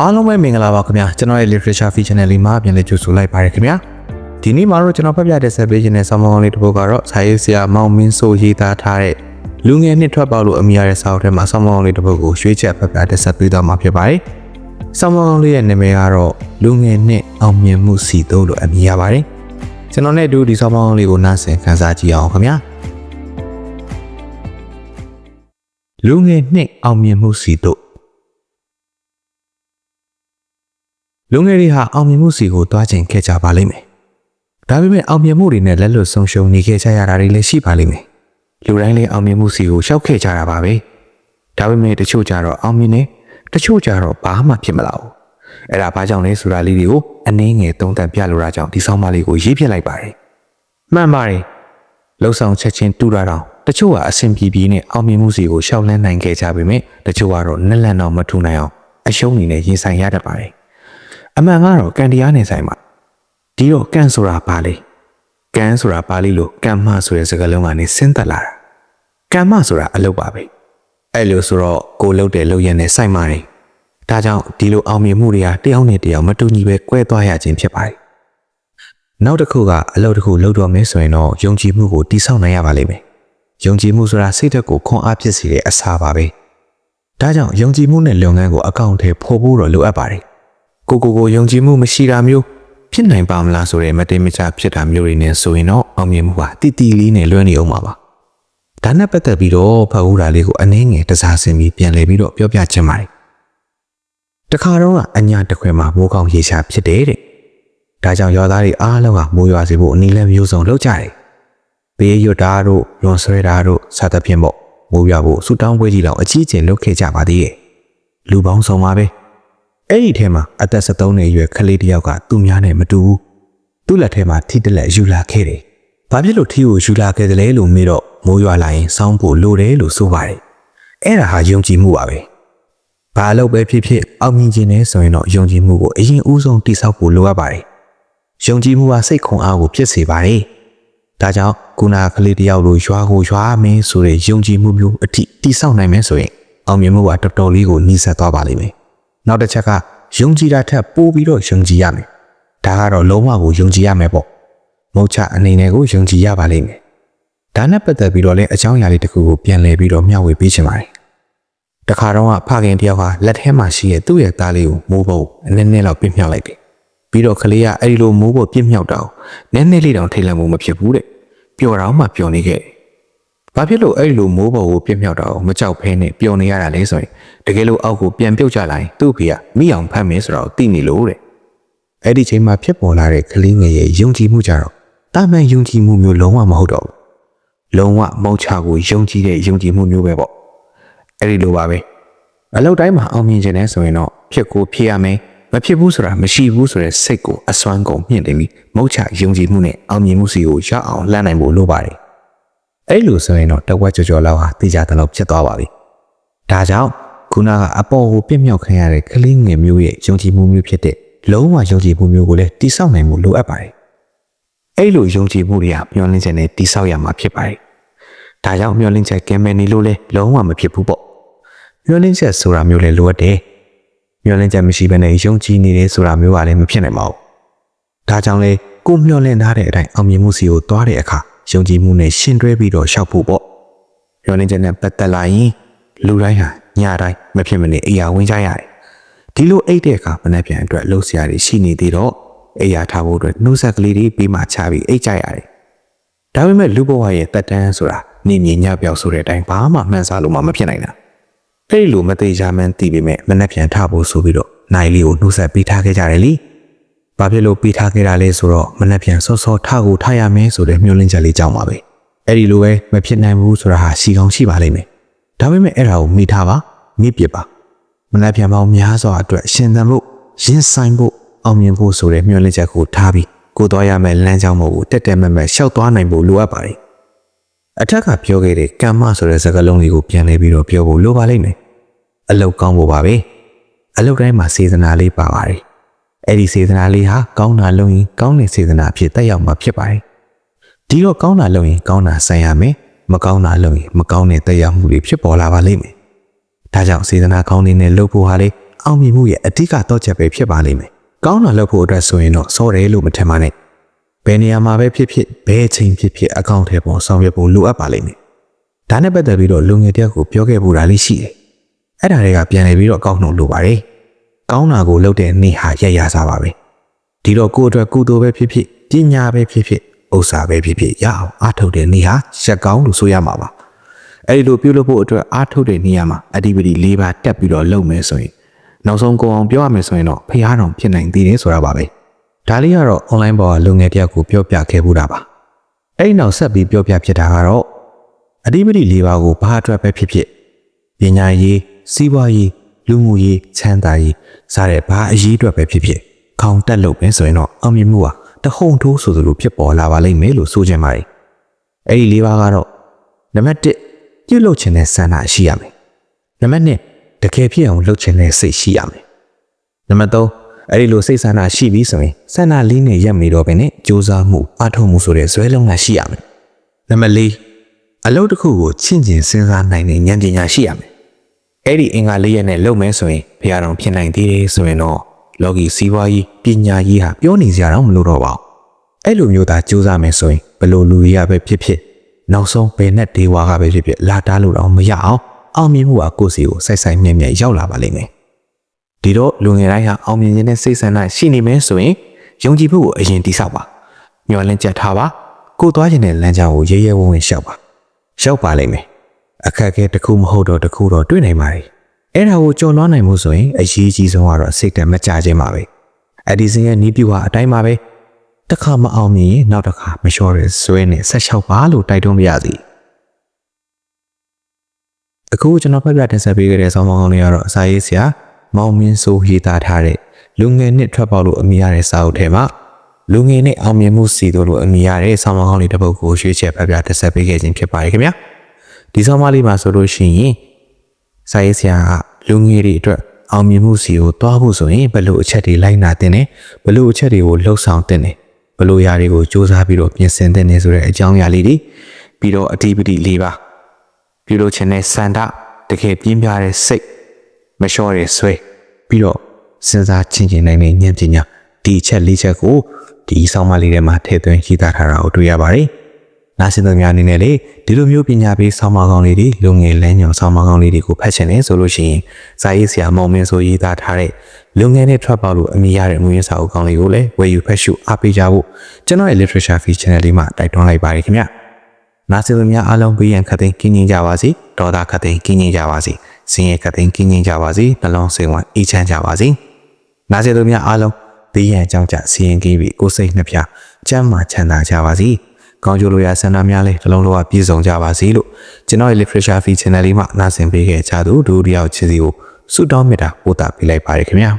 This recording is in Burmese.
အားလုံးပဲမင်္ဂလာပါခင်ဗျာကျွန်တော်ရဲ့ literature feature channel လေးမှာပြန်လည်ကြိုဆိုလိုက်ပါရခင်ဗျာဒီနေ့မှာတော့ကျွန်တော်ဖတ်ပြတဲ့ဆက်ပေးခြင်းနဲ့ဆောင်းပါးကောင်းလေးတစ်ပုဒ်ကတော့စာရေးဆရာမောင်မင်းစိုးရေးသားထားတဲ့လူငယ်နှစ်ထွက်ပေါက်လို့အမည်ရတဲ့စာအုပ်ထဲမှာဆောင်းပါးကောင်းလေးတစ်ပုဒ်ကိုရွှေ့ချက်ဖတ်ပြတဲ့ဆက်ပေးသွားမှာဖြစ်ပါတယ်ဆောင်းပါးကောင်းလေးရဲ့နာမည်ကတော့လူငယ်နှစ်အောင်မြင်မှုစီတိုးလို့အမည်ရပါတယ်ကျွန်တော်နဲ့အတူဒီဆောင်းပါးကောင်းလေးကိုနားဆင်ခန်းစားကြည့်အောင်ခင်ဗျာလူငယ်နှစ်အောင်မြင်မှုစီတိုး လူငယ်တွေဟာအောင်မြင်မှုစီကိုတွားကျင်ခဲ့ကြပါလိမ့်မယ်။ဒါပေမဲ့အောင်မြင်မှုတွေနဲ့လက်လွတ်ဆုံးရှုံးနေခဲ့ကြရတာတွေလည်းရှိပါလိမ့်မယ်။လူတိုင်းလည်းအောင်မြင်မှုစီကိုရှောက်ခဲ့ကြတာပါပဲ။ဒါပေမဲ့တချို့ကြတော့အောင်မြင်နေတချို့ကြတော့ဘာမှဖြစ်မလာဘူး။အဲ့ဒါဘာကြောင့်လဲဆိုတာလေးတွေကိုအနည်းငယ်သုံးသပ်ပြလိုတာကြောင့်ဒီဆောင်းပါးလေးကိုရေးပြလိုက်ပါတယ်။မှန်ပါတယ်။လှုပ်ဆောင်ချက်ချင်းတူတာတောင်တချို့ကအဆင်ပြေပြေနဲ့အောင်မြင်မှုစီကိုရှောက်လန်းနိုင်ခဲ့ကြပေမဲ့တချို့ကတော့နက်လန့်တော့မထူနိုင်အောင်အရှုံးနေနဲ့ရင်ဆိုင်ရတတ်ပါတယ်။ အမှန်ကတော့ကန်တရားနဲ့ဆိုင်ပါဒီတော့ကန်ဆိုတာဘာလဲကန်ဆိုတာပါဠိလိုကမ္မဆိုတဲ့စကားလုံးကနေဆင်းသက်လာတာကမ္မဆိုတာအလုပ်ပါပဲအဲ့လိုဆိုတော့ကိုလှုပ်တဲ့လုပ်ရနဲ့ဆိုင်ပါတယ်ဒါကြောင့်ဒီလိုအောင်မြင်မှုတွေဟာတယောက်နဲ့တယောက်မတူညီပဲကွဲသွားရခြင်းဖြစ်ပါတယ်နောက်တစ်ခုကအလုပ်တစ်ခုလုပ်တော့မယ်ဆိုရင်တော့ယုံကြည်မှုကိုတည်ဆောက်နိုင်ရပါလိမ့်မယ်ယုံကြည်မှုဆိုတာစိတ်ဓာတ်ကိုခွန်အားဖြစ်စေတဲ့အစာပါပဲဒါကြောင့်ယုံကြည်မှုနဲ့လုပ်ငန်းကိုအကောင့်ထဲပို့ဖို့တော့လိုအပ်ပါတယ် ကိုကိုကိုယုံကြည်မှုမရှိတာမျိုးဖြစ်နိုင်ပါမလားဆိုတဲ့မတင်မချဖြစ်တာမျိုးတွေနဲ့ဆိုရင်တော့အောင်မြင်မှုဟာတိတိလေးနဲ့လွှဲနေအောင်ပါပါဒါနဲ့ပတ်သက်ပြီးတော့ဖတ်ဦးတာလေးကိုအနည်းငယ်တစားဆင်ပြီးပြန်လည်ပြီးတော့ပြောပြချင်ပါတယ်တခါတော့ကအညာတစ်ခွဲမှာမိုးကောင်းရေရှာဖြစ်တယ်တဲ့ဒါကြောင့်ရွာသားတွေအားလုံးကမိုးရွာစေဖို့အနည်းလဲမျိုးစုံလုပ်ကြတယ်ဘေးရွတ်တာတို့လွန်ဆွဲတာတို့စသဖြင့်ပေါ့မိုးရွာဖို့ဆူတောင်းပွဲကြီးလောက်အကြီးကျယ်လုပ်ခဲ့ကြပါသေးတယ်လူပေါင်းစုံပါပဲ အဲ့ဒီထဲမှာအသက်73နှစ်အရွယ်ကလေးတစ်ယောက်ကသူ့များနဲ့မတူဘူးသူ့လက်ထဲမှာထိတလက်ယူလာခဲ့တယ်။ဘာဖြစ်လို့ထီကိုယူလာခဲ့တယ်လဲလို့မေးတော့မိုးရွာလာရင်စောင်းဖို့လိုတယ်လို့ဆိုပါတယ်။အဲ့ဒါဟာယုံကြည်မှုပါပဲ။ဘာလို့ပဲဖြစ်ဖြစ်အောင်မြင်ခြင်းနဲ့ဆိုရင်တော့ယုံကြည်မှုကိုအရင်ဦးဆုံးတိဆောက်ဖို့လိုအပ်ပါတယ်။ယုံကြည်မှုဟာစိတ်ခွန်အားကိုဖြစ်စေပါတယ်။ဒါကြောင့်ကုနာကလေးတစ်ယောက်လိုရွာကိုရွာမင်းဆိုတဲ့ယုံကြည်မှုမျိုးအထိတိဆောက်နိုင်မယ်ဆိုရင်အောင်မြင်မှုကတော်တော်လေးကိုနှီးဆက်သွားပါလိမ့်မယ်။ နောက်တစ်ချက်ကယုံကြည်တာထက်ပိုပြီးတော့ယုံကြည်ရမယ်။ဒါကတော့လုံးဝကိုယုံကြည်ရမယ်ပေါ့။မဟုတ်ချအနေနဲ့ကိုယုံကြည်ရပါလိမ့်မယ်။ဒါနဲ့ပတ်သက်ပြီးတော့လည်းအကြောင်းအရာလေးတစ်ခုကိုပြန်လည်ပြီးတော့မျှဝေပေးချင်ပါတယ်။တခါတော့ဖခင်တယောက်ဟာလက်ထဲမှာရှိတဲ့သူ့ရဲ့သားလေးကိုမိုးဖို့အနည်းနည်းလောက်ပြစ်မြောက်လိုက်တယ်။ပြီးတော့ကလေးကအဲ့ဒီလိုမိုးဖို့ပြစ်မြောက်တော့နည်းနည်းလေးတောင်ထိတ်လန့်မှုမဖြစ်ဘူးတဲ့။ပျော်တော့မှပျော်နေခဲ့တယ်။ ဘာဖြစ်လို့အဲ့လိုမိုးပေါ်ကိုပြစ်မြောက်တော့မကြောက်ဖဲနဲ့ပျော်နေရတာလဲဆိုရင်တကယ်လို့အောက်ကိုပြန်ပြုတ်ကြလာရင်သူ့ဖေကမိအောင်ဖမ်းမယ်ဆိုတော့သိနေလို့တဲ့အဲ့ဒီချိန်မှာဖြစ်ပေါ်လာတဲ့ကလေးငယ်ရဲ့ယုံကြည်မှုကြတော့တာမန်ယုံကြည်မှုမျိုးလုံးဝမဟုတ်တော့ဘူးလုံးဝမုတ်ချကိုယုံကြည်တဲ့ယုံကြည်မှုမျိုးပဲပေါ့အဲ့ဒီလိုပါပဲအလောက်တိုင်းမှာအောင်မြင်ခြင်းနဲ့ဆိုရင်တော့ဖြစ်ကိုဖြစ်ရမယ်မဖြစ်ဘူးဆိုတာမရှိဘူးဆိုတဲ့စိတ်ကိုအစွမ်းကုန်မြင့်တင်ပြီးမုတ်ချယုံကြည်မှုနဲ့အောင်မြင်မှုစီကိုရအောင်လှမ်းနိုင်ဖို့လိုပါတယ် အဲ့လိုဆိုရင်တော့တဝက်ကြော်ကြော်လောက်ဟာသိကြတဲ့လောက်ဖြစ်သွားပါပြီဒါကြောင့်ခုနကအပေါ်ကိုပြစ်မြောက်ခံရတဲ့ကလေးငယ်မျိုးရဲ့ယုံကြည်မှုမျိုးဖြစ်တဲ့လုံးဝယုံကြည်မှုမျိုးကိုလည်းတိဆောက်နိုင်မှုလိုအပ်ပါတယ်အဲ့လိုယုံကြည်မှုတွေကမျောလင့်ချက်နဲ့တိဆောက်ရမှာဖြစ်ပါတယ်ဒါကြောင့်မျောလင့်ချက်ကင်မယ်နေလို့လဲလုံးဝမဖြစ်ဘူးပေါ့မျောလင့်ချက်ဆိုတာမျိုးလည်းလိုအပ်တယ်မျောလင့်ချက်မရှိဘဲနဲ့ယုံကြည်နေတယ်ဆိုတာမျိုးကလည်းမဖြစ်နိုင်ပါဘူးဒါကြောင့်လေကိုမျောလင့်ထားတဲ့အတိုင်းအောင်မြင်မှုစီကိုသွားတဲ့အခါ ယုံကြည်မှုနဲ့ရှင်းတွဲပြီးတော့ရှောက်ဖို့ပေါ့မျောလင့်ချက်နဲ့ပတ်သက်လာရင်လူတိုင်းဟာညတိုင်းမဖြစ်မနေအိယာဝင်ကြရတယ်ဒီလိုအိတ်တဲ့အခါမနှက်ပြန်အတွက်လှုပ်ရှားရရှိနေသေးတော့အိယာထားဖို့အတွက်နှုတ်ဆက်ကလေးတွေပြီးမှချပြီးအိတ်ကြရတယ်ဒါပေမဲ့လူဘဝရဲ့တက်တန်းဆိုတာနေမြင်ညပြောက်ဆိုတဲ့အတိုင်းဘာမှမှန်စားလို့မှမဖြစ်နိုင်တာအဲ့ဒီလိုမသေးချာမှန်းသိပေမဲ့မနှက်ပြန်ထဖို့ဆိုပြီးတော့နိုင်လေးကိုနှုတ်ဆက်ပေးထားခဲ့ကြတယ်လी ဘာဖြစ်လို့ပေးထားခဲ့တာလဲဆိုတော့မနှက်ပြန်စောစောထကိုထားရမယ်ဆိုတဲ့မျှော်လင့်ချက်လေးကြောင်းပါပဲအဲ့ဒီလိုပဲမဖြစ်နိုင်ဘူးဆိုတာဟာရှိကောင်းရှိပါလိမ့်မယ်ဒါပေမဲ့အဲ့ဒါကိုမိထားပါမိပစ်ပါမနှက်ပြန်ပေါင်းများစွာအတွက်ရှင်သန်ဖို့ရင်ဆိုင်ဖို့အောင်မြင်ဖို့ဆိုတဲ့မျှော်လင့်ချက်ကိုထားပြီးကိုသွားရမယ့်လမ်းကြောင်းပေါ်ကိုတက်တက်မက်မက်ရှောက်သွားနိုင်ဖို့လိုအပ်ပါတယ်အထက်ကပြောခဲ့တဲ့ကမ္မဆိုတဲ့စကားလုံးလေးကိုပြန်လဲပြီးတော့ပြောဖို့လိုပါလိမ့်မယ်အလောက်ကောင်းဖို့ပါပဲအလောက်တိုင်းမှာစေတနာလေးပါပါတယ် အဲ့ဒီစေတနာလေးဟာကောင်းတာလုပ်ရင်ကောင်းတဲ့စေတနာဖြစ်တက်ရောက်မှာဖြစ်ပါတယ်ဒီတော့ကောင်းတာလုပ်ရင်ကောင်းတာဆိုင်ရမယ်မကောင်းတာလုပ်ရင်မကောင်းတဲ့တက်ရောက်မှုတွေဖြစ်ပေါ်လာပါလိမ့်မယ်ဒါကြောင့်စေတနာကောင်းနေတဲ့လုပ်ဖို့ဟာလေအောင်မြင်မှုရဲ့အဓိကတော့ချက်ပဲဖြစ်ပါလိမ့်မယ်။ကောင်းတာလုပ်ဖို့အတွက်ဆိုရင်တော့စောတယ်လို့မထင်ပါနဲ့။ဘယ်နေရာမှာပဲဖြစ်ဖြစ်ဘယ်အချိန်ဖြစ်ဖြစ်အကောင့်ထဲပေါ်ဆောင်ရွက်ဖို့လိုအပ်ပါလိမ့်မယ်။ဒါနဲ့ပတ်သက်ပြီးတော့လူငယ်တယောက်ကိုပြောခဲ့ဖို့ဒါလေးရှိတယ်။အဲ့ဒါတွေကပြန်လည်ပြီးတော့အကောင့်နှုတ်လိုပါတယ်။ ကောင်းတာကိုလုပ်တဲ့နေ့ဟာရရစားပါပဲ။ဒီတော့ကိုယ့်အတွက်ကုသိုလ်ပဲဖြစ်ဖြစ်ပညာပဲဖြစ်ဖြစ်ဥစ္စာပဲဖြစ်ဖြစ်ရအောင်အားထုတ်တဲ့နေ့ဟာရက်ကောင်းလို့ဆိုရမှာပါ။အဲ့ဒီလိုပြုလုပ်ဖို့အတွက်အားထုတ်တဲ့နေရာမှာအဓိပတိ၄ပါးတက်ပြီးတော့လုပ်မယ်ဆိုရင်နောက်ဆုံးကိုအောင်ပြောရမယ်ဆိုရင်တော့ဖျားတော်ဖြစ်နိုင်သေးတယ်ဆိုတာပါပဲ။ဒါလေးကတော့ online ပေါ်ကလူငယ်တယောက်ကိုပြောပြခဲ့မှုတာပါ။အဲ့ဒီနောက်ဆက်ပြီးပြောပြဖြစ်တာကတော့အဓိပတိ၄ပါးကိုဘာအတွက်ပဲဖြစ်ဖြစ်ပညာရေးစီးပွားရေး လူမှုရေးချမ်းသာရေးစတဲ့ဘာအရေးအတွက်ပဲဖြစ်ဖြစ်ခေါင်းတက်လုပ်ပဲဆိုရင်တော့အောင်မြင်မှုဟာတဟုန်ထိုးဆိုသလိုဖြစ်ပေါ်လာပါလိမ့်မယ်လို့ဆိုချင်ပါတယ်။အဲ့ဒီ၄ပါးကတော့နံပါတ်1ပြုတ်လုပ်ခြင်းနဲ့ဆန္ဒရှိရမယ်။နံပါတ်2တကယ်ဖြစ်အောင်လုပ်ခြင်းနဲ့စိတ်ရှိရမယ်။နံပါတ်3အဲ့ဒီလိုစိတ်ဆန္ဒရှိပြီဆိုရင်ဆန္ဒလေးနဲ့ရက်မနေတော့ဘဲနဲ့စူးစမ်းမှုအထောက်မှုဆိုတဲ့ဇွဲလုံးကရှိရမယ်။နံပါတ်4အလုပ်တစ်ခုကိုချင့်ကျင်စဉ်းစားနိုင်တဲ့ဉာဏ်ပညာရှိရမယ်။ အဲ့ဒီအင်္ဂါလေးရက်နဲ့လုပ်မယ်ဆိုရင်ဖျားတော်ဖြစ်နိုင်သေးတယ်ဆိုရင်တော့လော်ဂီစီးပွားရေးပညာရေးဟာပြောနေစရာတော့မလိုတော့ပါဘူး။အဲ့လိုမျိုးသာစူးစမ်းမယ်ဆိုရင်ဘလို့လူရပဲဖြစ်ဖြစ်နောက်ဆုံးဘယ်နဲ့ဒေဝါကပဲဖြစ်ဖြစ်လာတားလို့တော့မရအောင်အောင်မြင်မှုကကိုယ့်စီကိုစိုက်ဆိုင်မြဲမြဲရောက်လာပါလိမ့်မယ်။ဒီတော့လူငယ်တိုင်းဟာအောင်မြင်ခြင်းနဲ့စိတ်ဆန္ဒရှိနေမယ်ဆိုရင်ယုံကြည်မှုကိုအရင်တိဆောက်ပါ။မျှော်လင့်ချက်ထားပါ။ကိုယ်သွားခြင်းတဲ့လမ်းကြောင်းကိုရဲရဲဝံ့ဝံ့ရှောက်ပါ။ရှောက်ပါလိမ့်မယ်။ အခက်အခဲတစ်ခုမဟုတ်တော့တစ်ခုတော့တွေ့နိုင်ပါ යි ။အဲ့ဒါကိုကြော်လွှားနိုင်မှုဆိုရင်အရေးကြီးဆုံးကတော့စိတ်တမကြခြင်းပါပဲ။အဒီစင်ရဲ့နီးပြူဟာအတိုင်းပါပဲ။တစ်ခါမအောင်မြင်ရင်နောက်တစ်ခါမလျှော့ရဲဆွဲနဲ့ဆက်လျှောက်ပါလို့တိုက်တွန်းပါရစေ။အခုကျွန်တော်ဖတ်ပြတင်ဆက်ပေးခဲ့တဲ့ဆောင်းပါးကောင်းလေးကတော့အစာရေးဆရာမောင်မင်းစိုးရေးသားထားတဲ့လူငယ်နှစ်ထွက်ပေါက်လို့အမည်ရတဲ့စာအုပ်ထဲမှာလူငယ်နဲ့အောင်မြင်မှုစီတို့လို့အမည်ရတဲ့ဆောင်းပါးကောင်းလေးတစ်ပုဒ်ကိုရွှေ့ချက်ဖတ်ပြတင်ဆက်ပေးခဲ့ခြင်းဖြစ်ပါတယ်ခင်ဗျာ ဒီဆောင်းပါးလေးမှာဆိုလို့ရှိရင်စာရေးဆရာကလူငယ်တွေအတွက်အောင်မြင်မှုစီကိုတွားဖို့ဆိုရင်ဘယ်လိုအချက်တွေလိုက်နာတင်တယ်ဘယ်လိုအချက်တွေကိုလှုပ်ဆောင်တင်တယ်ဘယ်လိုຢာတွေကိုစူးစမ်းပြီးတော့ပြင်ဆင်တင်တယ်ဆိုတဲ့အကြောင်းအရာလေးတွေပြီးတော့အတိပတိ၄ပါးပြုလုပ်ခြင်းနဲ့စန္ဒတကယ်ပြင်းပြတဲ့စိတ်မလျှော့တဲ့ဆွဲပြီးတော့စဉ်းစားချင်းချင်းနိုင်တဲ့ဉာဏ်ပညာဒီအချက်လေးချက်ကိုဒီဆောင်းပါးလေးထဲမှာထည့်သွင်းရေးသားထားတာကိုတွေ့ရပါတယ်။ နားဆင်သူများအနေနဲ့လေဒီလိုမျိုးပညာပေးဆောင်းပါးကောင်းလေးတွေလူငယ်လမ်းညွန်ဆောင်းပါးကောင်းလေးတွေကိုဖတ်ချင်တယ်ဆိုလို့ရှိရင်ဇာရေးဆရာမောင်မင်းဆိုရေးသားထားတဲ့လူငယ်နဲ့ထွက်ပေါက်လို့အမည်ရတဲ့မူရင်းစာအုပ်ကောင်းလေးကိုလည်းဝယ်ယူဖတ်ရှုအားပေးကြဖို့ကျွန်တော်ရဲ့ literature feature channel လေးမှာတိုက်တွန်းလိုက်ပါတယ်ခင်ဗျာ။နားဆင်သူများအားလုံးဘေးရန်ခတ်သိမ်းကင်းကျင်းကြပါစေဒေါသခတ်သိမ်းကင်းကျင်းကြပါစေစင်ရဲ့ခတ်သိမ်းကင်းကျင်းကြပါစေနှလုံးစိမ်ဝမ်းအေးချမ်းကြပါစေနားဆင်သူများအားလုံးဘေးရန်အကြောင်းကြစီရင်ကြီးပြီးကိုယ်စိတ်နှပြချမ်းသာချမ်းသာကြပါစေ ကောင်းကျိုးလိုရာဆန္ဒများလေးတစ်လုံးလုံးပြည့်စုံကြပါစေလို့ကျွန်တော်ရဲ့ literature feature channel လေးမှာနားဆင်ပေးခဲ့ကြသူဒုတိယချစ်စီကိုဆုတောင်းမေတ္တာပို့တာပေးလိုက်ပါရခင်ဗျာ